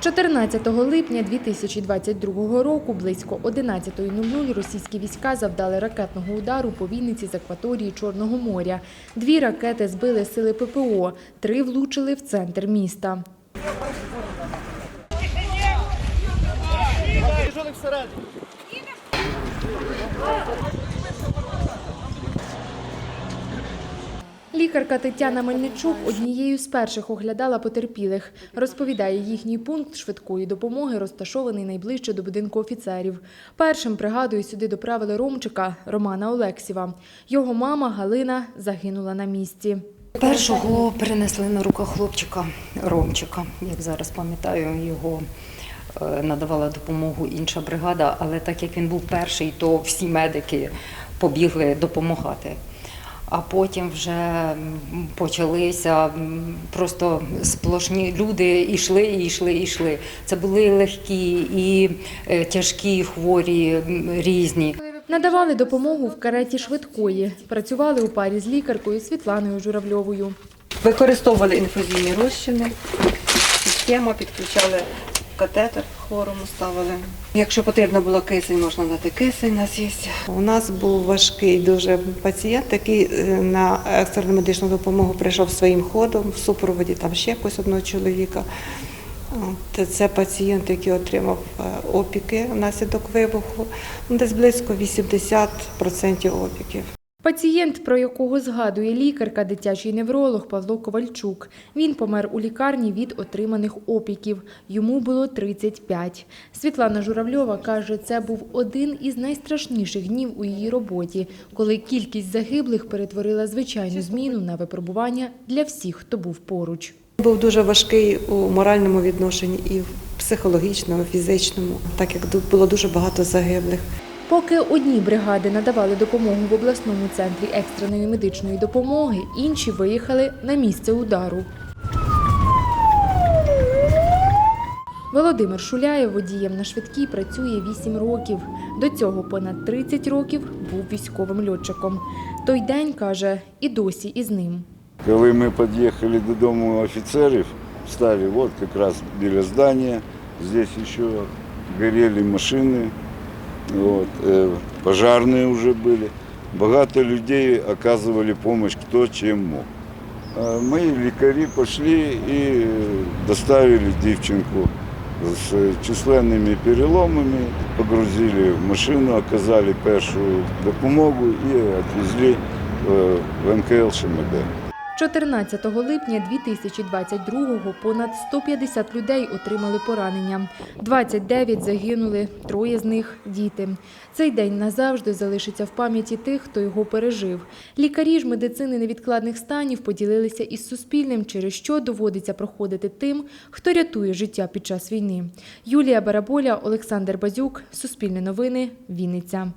14 липня 2022 року близько 11.00 російські війська завдали ракетного удару по Вінниці з акваторії Чорного моря. Дві ракети збили сили ППО, три влучили в центр міста. Лікарка Тетяна Мельничук однією з перших оглядала потерпілих. Розповідає, їхній пункт швидкої допомоги розташований найближче до будинку офіцерів. Першим, пригадую, сюди доправили Ромчика Романа Олексєва. Його мама Галина загинула на місці. Першого перенесли на руках хлопчика Ромчика. Як зараз пам'ятаю, його е, надавала допомогу інша бригада, але так як він був перший, то всі медики побігли допомагати. А потім вже почалися просто сплошні люди йшли, і йшли, і йшли. Це були легкі і е, тяжкі хворі різні. Надавали допомогу в кареті швидкої. Працювали у парі з лікаркою Світланою Журавльовою. Використовували інфузійні розчини, схема, підключали катетер хворому ставили. Якщо потрібно було кисень, можна дати кисень, нас є. У нас був важкий дуже пацієнт, який е, на екстрену медичну допомогу прийшов своїм ходом в супроводі там ще якось одного чоловіка. Це пацієнт, який отримав е, опіки внаслідок вибуху, ну, десь близько 80% опіків. Пацієнт, про якого згадує лікарка, дитячий невролог Павло Ковальчук. Він помер у лікарні від отриманих опіків. Йому було 35. Світлана Журавльова каже, це був один із найстрашніших днів у її роботі, коли кількість загиблих перетворила звичайну зміну на випробування для всіх, хто був поруч. Був дуже важкий у моральному відношенні і в психологічному, фізичному, так як було дуже багато загиблих. Поки одні бригади надавали допомогу в обласному центрі екстреної медичної допомоги, інші виїхали на місце удару. Володимир Шуляєв водієм на швидкій працює 8 років. До цього понад 30 років був військовим льотчиком. Той день, каже, і досі із ним. Коли ми під'їхали додому офіцерів, стали вот якраз біля здання, здесь ще горели машини, вот, э, пожарные вже були. Багато людей оказували допомогу, хто чим мог. Ми, лікарі, пішли і доставили дівчинку з численними переломами, погрузили в машину, оказали першу допомогу і відвезли е, в МКЛ ШМД. 14 липня 2022-го понад 150 людей отримали поранення. 29 загинули, троє з них – діти. Цей день назавжди залишиться в пам'яті тих, хто його пережив. Лікарі ж медицини невідкладних станів поділилися із Суспільним, через що доводиться проходити тим, хто рятує життя під час війни. Юлія Бараболя, Олександр Базюк, Суспільне новини, Вінниця.